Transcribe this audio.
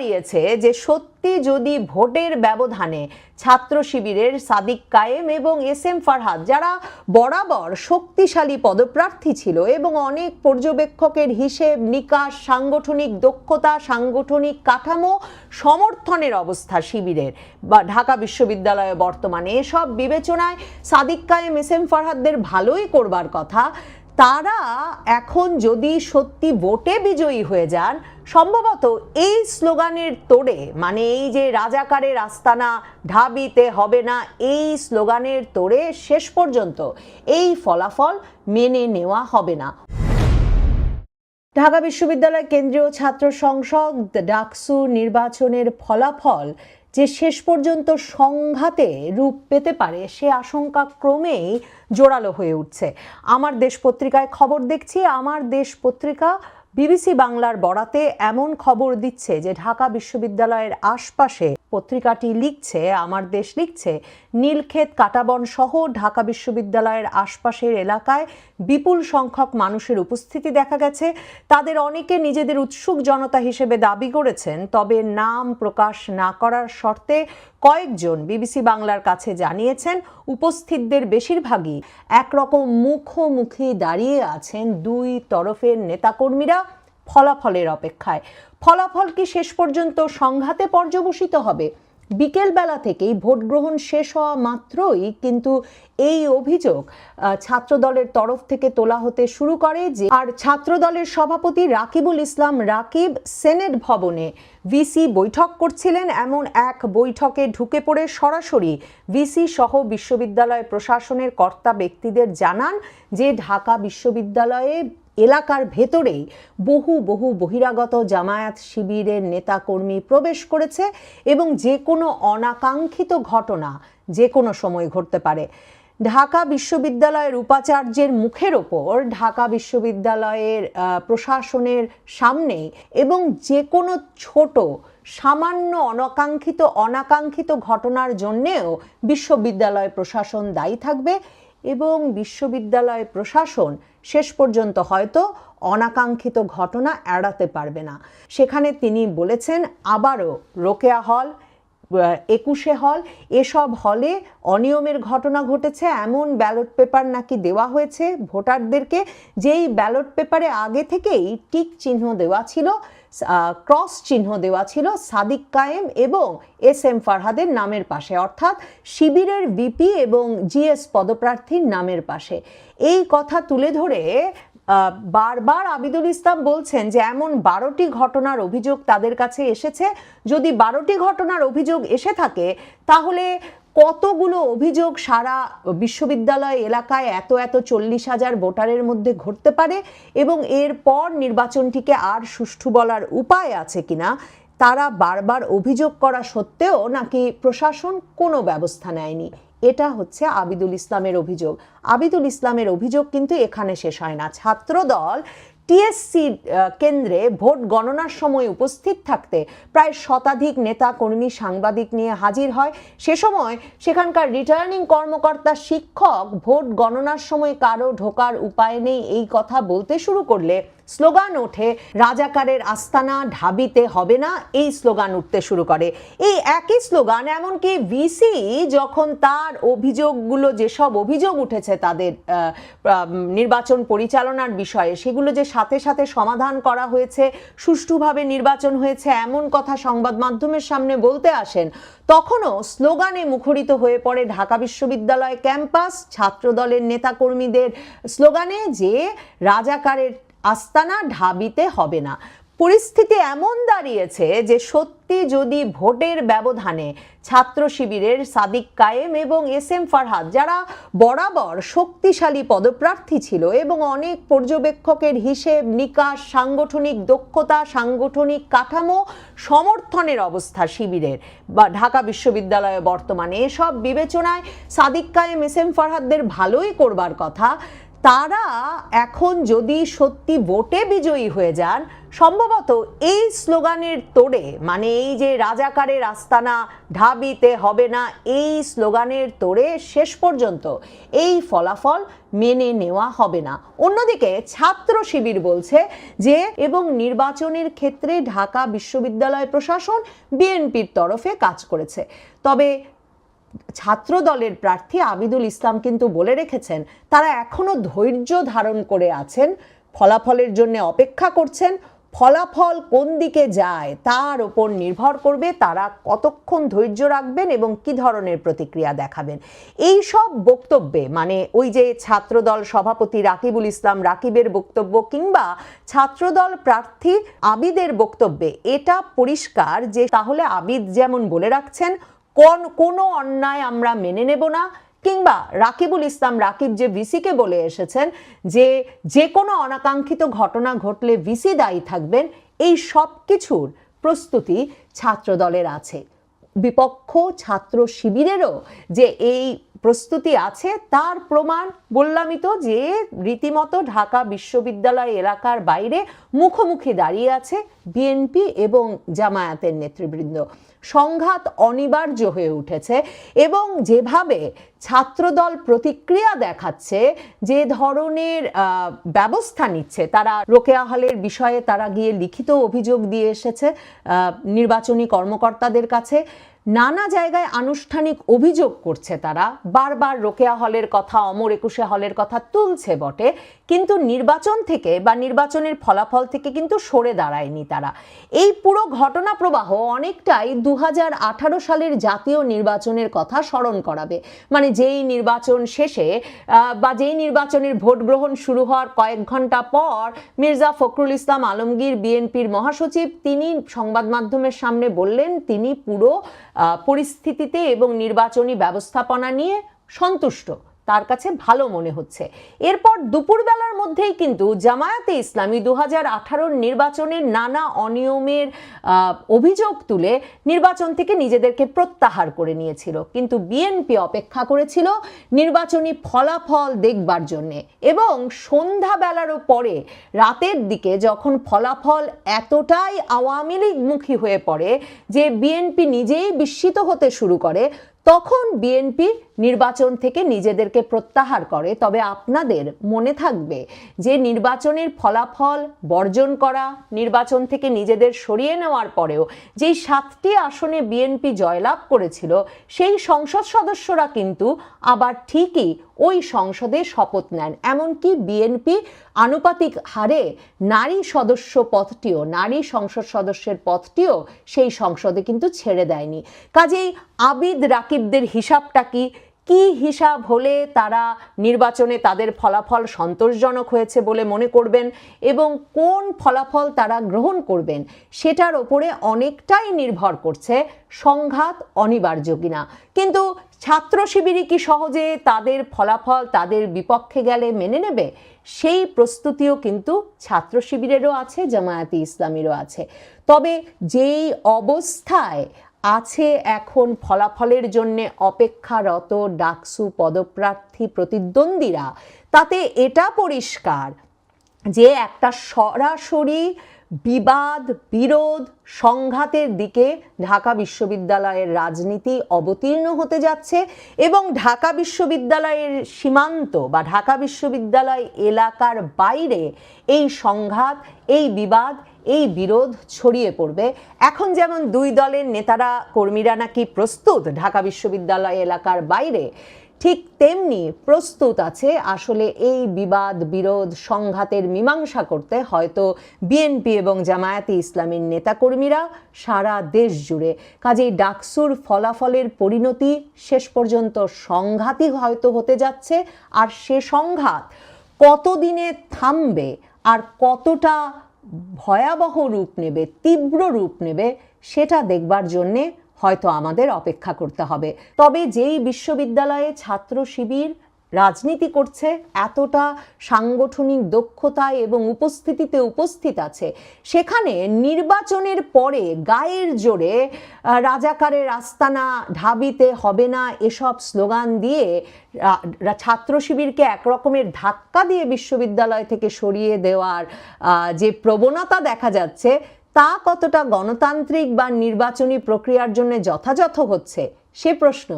দাঁড়িয়েছে যে সত্যি যদি ভোটের ব্যবধানে ছাত্র শিবিরের সাদিক কায়েম এবং এস এম ফারহাদ, যারা বরাবর শক্তিশালী পদপ্রার্থী ছিল এবং অনেক পর্যবেক্ষকের হিসেব, নিকাশ, সাংগঠনিক দক্ষতা, সাংগঠনিক কাঠামো, সমর্থনের অবস্থা শিবিরের বা ঢাকা বিশ্ববিদ্যালয়ে বর্তমানে, এসব বিবেচনায় সাদিক কায়েম এস এম ফারহাদদের ভালোই করবার কথা। তারা এখন যদি সত্যি ভোটে বিজয়ী হয়ে যান, সম্ভবত এই স্লোগানের তোড়ে মানে এই যে রাজাকারের আস্তানা, ঢাবিতে হবে না, এই স্লোগানের তোড়ে শেষ পর্যন্ত এই ফলাফল মেনে নেওয়া হবে না। ঢাকা বিশ্ববিদ্যালয় কেন্দ্রীয় ছাত্র সংসদ ডাকসু নির্বাচনের ফলাফল যে শেষ পর্যন্ত সংঘাতে রূপ পেতে পারে, সে আশঙ্কা ক্রমেই জোরালো হয়ে উঠছে। আমার দেশ পত্রিকায় খবর দেখছি, আমার দেশ পত্রিকা বিবিসি বাংলার বরাতে এমন খবর দিচ্ছে যে ঢাকা বিশ্ববিদ্যালয়ের আশপাশে পত্রিকাটি লিখছে, আমার দেশ লিখছে, নীলক্ষেত কাটাবন সহ ঢাকা বিশ্ববিদ্যালয়ের আশপাশের এলাকায় বিপুল সংখ্যক মানুষের উপস্থিতি দেখা গেছে। তাদের অনেকে নিজেদের উৎসুক জনতা হিসেবে দাবি করেছেন, তবে নাম প্রকাশ না করার শর্তে কয়েকজন বিবিসি বাংলার কাছে জানিয়েছেন, উপস্থিতদের বেশিরভাগই একরকম মুখোমুখি দাঁড়িয়ে আছেন দুই তরফের নেতাকর্মীরা। ফলাফলের অপেক্ষায়। ফলাফল কি শেষ পর্যন্ত সংঘাতে পর্যবসিত হবে? বিকেলবেলা থেকেই ভোট গ্রহণ শেষ হওয়া মাত্রই কিন্তু এই অভিযোগ ছাত্রদলের তরফ থেকে তোলা হতে শুরু করে যে, আর ছাত্রদলের সভাপতি রাকিবুল ইসলাম রাকিব সেনেট ভবনে ভিসি বৈঠক করছিলেন। এমন এক বৈঠকে ঢুকে পড়ে সরাসরি ভিসি সহ বিশ্ববিদ্যালয় প্রশাসনের কর্তা ব্যক্তিদের জানান যে, ঢাকা বিশ্ববিদ্যালয়ে এলাকার ভেতরেই বহু বহু বহিরাগত জামায়াত শিবিরের নেতাকর্মী প্রবেশ করেছে এবং যে কোনো অনাকাঙ্ক্ষিত ঘটনা যে কোনো সময় ঘটতে পারে। ঢাকা বিশ্ববিদ্যালয়ের উপাচার্যের মুখের ওপর ঢাকা বিশ্ববিদ্যালয়ের প্রশাসনের সামনে এবং যে কোনো ছোট, সামান্য অনাকাঙ্ক্ষিত অনাকাঙ্ক্ষিত ঘটনার জন্যেও বিশ্ববিদ্যালয় প্রশাসন দায়ী থাকবে। এবং বিশ্ববিদ্যালয় প্রশাসন শেষ পর্যন্ত হয়তো অনাকাঙ্ক্ষিত ঘটনা এড়াতে পারবে না। সেখানে তিনি বলেছেন, আবারও রোকেয়া হল একুশে হল, এসব হলে অনিয়মের ঘটনা ঘটেছে, এমন ব্যালট পেপার নাকি দেওয়া হয়েছে ভোটারদেরকে, যেই ব্যালট পেপারে আগে থেকেই টিক চিহ্ন দেওয়া ছিল ক্রস চিহ্ন দেওয়া ছিল, সাদিক কায়েম এবং এস এম ফারহাদের নামের পাশে, অর্থাৎ শিবিরের বিপি এবং জিএস পদপ্রার্থীর নামের পাশে। এই কথা তুলে ধরে বারবার আবিদুল ইসলাম বলছেন যে এমন বারোটি ঘটনার অভিযোগ তাদের কাছে এসেছে। যদি বারোটি ঘটনার অভিযোগ এসে থাকে, তাহলে কতগুলো অভিযোগ সারা বিশ্ববিদ্যালয় এলাকায় এত এত চল্লিশ হাজার ভোটারের মধ্যে ঘটতে পারে এবং এরপর নির্বাচনটিকে আর সুষ্ঠু বলার উপায় আছে কিনা, তারা বারবার অভিযোগ করা সত্ত্বেও নাকি প্রশাসন কোনো ব্যবস্থা নেয়নি? এটা হচ্ছে আবিদুল ইসলামের অভিযোগ। আবিদুল ইসলামের অভিযোগ কিন্তু এখানে শেষ হয় না। ছাত্রদল টিএসসি কেন্দ্রে ভোট গণনার সময় উপস্থিত থাকতে প্রায় শতাধিক নেতা, কর্মী, সাংবাদিক নিয়ে হাজির হয়। সে সময় সেখানকার রিটার্নিং কর্মকর্তা শিক্ষক ভোট গণনার সময় কারও ঢোকার উপায় নেই, এই কথা বলতে শুরু করলে স্লোগান ওঠে, রাজাকারের আস্তানা ঢাবিতে হবে না, এই স্লোগান উঠতে শুরু করে। এই একই স্লোগান, এমনকি ভিসি যখন তার অভিযোগগুলো, যেসব অভিযোগ উঠেছে তাদের নির্বাচন পরিচালনার বিষয়ে, সেগুলো যে সাথে সাথে সমাধান করা হয়েছে, সুষ্ঠুভাবে নির্বাচন হয়েছে, এমন কথা সংবাদ মাধ্যমের সামনে বলতে আসেন, তখনও স্লোগানে মুখরিত হয়ে পড়ে ঢাকা বিশ্ববিদ্যালয় ক্যাম্পাস, ছাত্রদলের নেতাকর্মীদের স্লোগানে যে রাজাকারের আস্তানা ঢাবিতে হবে না। পরিস্থিতি এমন দাঁড়িয়েছে যে সত্যি যদি ভোটের ব্যবধানে ছাত্র শিবিরের সাদিক কায়েম এবং এস এম ফারহাদ, যারা বরাবর শক্তিশালী পদপ্রার্থী ছিল এবং অনেক পর্যবেক্ষকের হিসেব, নিকাশ, সাংগঠনিক দক্ষতা, সাংগঠনিক কাঠামো, সমর্থনের অবস্থা শিবিরের বা ঢাকা বিশ্ববিদ্যালয়ে বর্তমানে, এসব বিবেচনায় সাদিক কায়েম এস এম ফারহাদদের ভালোই করবার কথা। তারা এখন যদি সত্যি ভোটে বিজয়ী হয়ে যান, সম্ভবত এই স্লোগানের তোড়ে মানে এই যে রাজাকারের আস্তানা ঢাবিতে হবে না, এই স্লোগানের তোড়ে শেষ পর্যন্ত এই ফলাফল মেনে নেওয়া হবে না। অন্যদিকে ছাত্র শিবির বলছে যে, এবং নির্বাচনের ক্ষেত্রে ঢাকা বিশ্ববিদ্যালয় প্রশাসন বিএনপির তরফে কাজ করেছে। তবে ছাত্র দলের প্রার্থী আবিদুল ইসলাম কিন্তু বলে রেখেছেন, তারা এখনও ধৈর্য ধারণ করে আছেন, ফলাফলের জন্য অপেক্ষা করছেন, ফলাফল কোন দিকে যায় তার ওপর নির্ভর করবে, তারা কতক্ষণ ধৈর্য রাখবেন এবং কি ধরনের প্রতিক্রিয়া দেখাবেন। এই সব বক্তব্যে মানে ওই যে ছাত্রদল সভাপতি রাকিবুল ইসলাম রাকিবের বক্তব্য কিংবা ছাত্রদল প্রার্থী আবিদের বক্তব্যে, এটা পরিষ্কার যে তাহলে আবিদ যেমন বলে রাখছেন কোন, কোনো অন্যায় আমরা মেনে নেব না, কিংবা রাকিবুল ইসলাম, রাকিব যে ভিসিকে বলে এসেছেন, যে যে কোনো অনাকাঙ্ক্ষিত ঘটনা ঘটলে ভিসি দায়ী থাকবেন, এই সব কিছুর প্রস্তুতি ছাত্রদলের আছে। বিপক্ষ ছাত্র শিবিরেরও যে এই প্রস্তুতি আছে, তার প্রমাণ বললামই তো যে রীতিমতো ঢাকা বিশ্ববিদ্যালয় এলাকার বাইরে মুখোমুখি দাঁড়িয়ে আছে বিএনপি এবং জামায়াতের নেতৃবৃন্দ। সংঘাত অনিবার্য হয়ে উঠেছে এবং যেভাবে ছাত্রদল প্রতিক্রিয়া দেখাচ্ছে, যে ধরনের ব্যবস্থা নিচ্ছে, তারা রোকেয়া হলের বিষয়ে তারা গিয়ে লিখিত অভিযোগ দিয়ে এসেছে নির্বাচনী কর্মকর্তাদের কাছে। নানা জায়গায় আনুষ্ঠানিক অভিযোগ করছে তারা। বারবার রোকেয়া হলের কথা, অমর একুশে হলের কথা তুলছে বটে। কিন্তু নির্বাচন থেকে বা নির্বাচনের ফলাফল থেকে কিন্তু সরে দাঁড়ায়নি তারা। এই পুরো ঘটনা প্রবাহ অনেকটাই দু হাজার আঠারো সালের জাতীয় নির্বাচনের কথা স্মরণ করাবে। মানে যেই নির্বাচন শেষে বা যেই নির্বাচনের ভোট গ্রহণ শুরু হওয়ার কয়েক ঘণ্টা পর মির্জা ফখরুল ইসলাম আলমগীর, বিএনপির মহাসচিব, তিনি সংবাদ মাধ্যমের সামনে বললেন, তিনি পুরো পরিস্থিতিতে এবং নির্বাচনী ব্যবস্থাপনা নিয়ে সন্তুষ্ট। তার কাছে ভালো মনে হচ্ছে। এরপর দুপুরবেলার মধ্যেই কিন্তু জামায়াতে ইসলামী দু হাজার নির্বাচনের নানা অনিয়মের অভিযোগ তুলে নির্বাচন থেকে নিজেদেরকে প্রত্যাহার করে নিয়েছিল। কিন্তু বিএনপি অপেক্ষা করেছিল নির্বাচনী ফলাফল দেখবার জন্যে। এবং সন্ধ্যাবেলারও পরে রাতের দিকে যখন ফলাফল এতটাই আওয়ামী লীগমুখী হয়ে পড়ে যে বিএনপি নিজেই বিস্মিত হতে শুরু করে তখন বিএনপি নির্বাচন থেকে নিজেদেরকে প্রত্যাহার করে, তবে আপনাদের মনে থাকবে যে নির্বাচনের ফলাফল বর্জন করা, নির্বাচন থেকে নিজেদের সরিয়ে নেওয়ার পরেও যেই সাতটি আসনে বিএনপি জয়লাভ করেছিল, সেই সংসদ সদস্যরা কিন্তু আবার ঠিকই ওই সংসদে শপথ নেন। এমনকি বিএনপি আনুপাতিক হারে নারী সদস্য পদটিও, নারী সংসদ সদস্যের পদটিও সেই সংসদে কিন্তু ছেড়ে দেয়নি। কাজেই আবিদ রাকিবদের হিসাবটা কি? কি হিসাব হলে তারা নির্বাচনে তাদের ফলাফল সন্তোষজনক হয়েছে বলে মনে করবেন? এবং কোন ফলাফল তারা গ্রহণ করবেন? সেটার ওপরে অনেকটাই নির্ভর করছে সংঘাত অনিবার্য কিনা। কিন্তু ছাত্র শিবিরই কি সহজে তাদের ফলাফল তাদের বিপক্ষে গেলে মেনে নেবে? সেই প্রস্তুতিও কিন্তু ছাত্র শিবিরেরও আছে, জামায়াতে ইসলামীরও আছে। তবে যেই অবস্থায় আছে এখন ফলাফলের জন্যে অপেক্ষারত ডাকসু পদপ্রার্থী প্রতিদ্বন্দ্বীরা, তাতে এটা পরিষ্কার যে একটা সরাসরি বিবাদ, বিরোধ, সংঘাতের দিকে ঢাকা বিশ্ববিদ্যালয়ের রাজনীতি অবতীর্ণ হতে যাচ্ছে এবং ঢাকা বিশ্ববিদ্যালয়ের সীমান্ত বা ঢাকা বিশ্ববিদ্যালয় এলাকার বাইরে এই সংঘাত, এই বিবাদ, এই বিরোধ ছড়িয়ে পড়বে। এখন যেমন দুই দলের নেতারা, কর্মীরা নাকি প্রস্তুত ঢাকা বিশ্ববিদ্যালয় এলাকার বাইরে ঠিক তেমনি প্রস্তুত আছে। আসলে এই বিবাদ, বিরোধ, সংঘাতের মীমাংসা করতে হয়তো বিএনপি এবং জামায়াতে ইসলামীর নেতাকর্মীরা সারা দেশ জুড়ে। কাজেই ডাকসুর ফলাফলের পরিণতি শেষ পর্যন্ত সংঘাতই হয়তো হতে যাচ্ছে। আর সে সংঘাত কতদিনে থামবে? আর কতটা ভয়াবহ রূপ নেবে, তীব্র রূপ নেবে, সেটা দেখবার জন্যে হয়তো আমাদের অপেক্ষা করতে হবে। তবে যেই বিশ্ববিদ্যালয়ে ছাত্র শিবির রাজনীতি করছে, এতটা সাংগঠনিক দক্ষতায় এবং উপস্থিতিতে উপস্থিত আছে, সেখানে নির্বাচনের পরে গায়ের জোরে রাজাকারের আস্তানা ঢাবিতে হবে না এসব স্লোগান দিয়ে ছাত্র শিবিরকে একরকমের ধাক্কা দিয়ে বিশ্ববিদ্যালয় থেকে সরিয়ে দেওয়ার যে প্রবণতা দেখা যাচ্ছে তা কতটা গণতান্ত্রিক বা নির্বাচনী প্রক্রিয়ার জন্য যথাযথ হচ্ছে সে প্রশ্ন।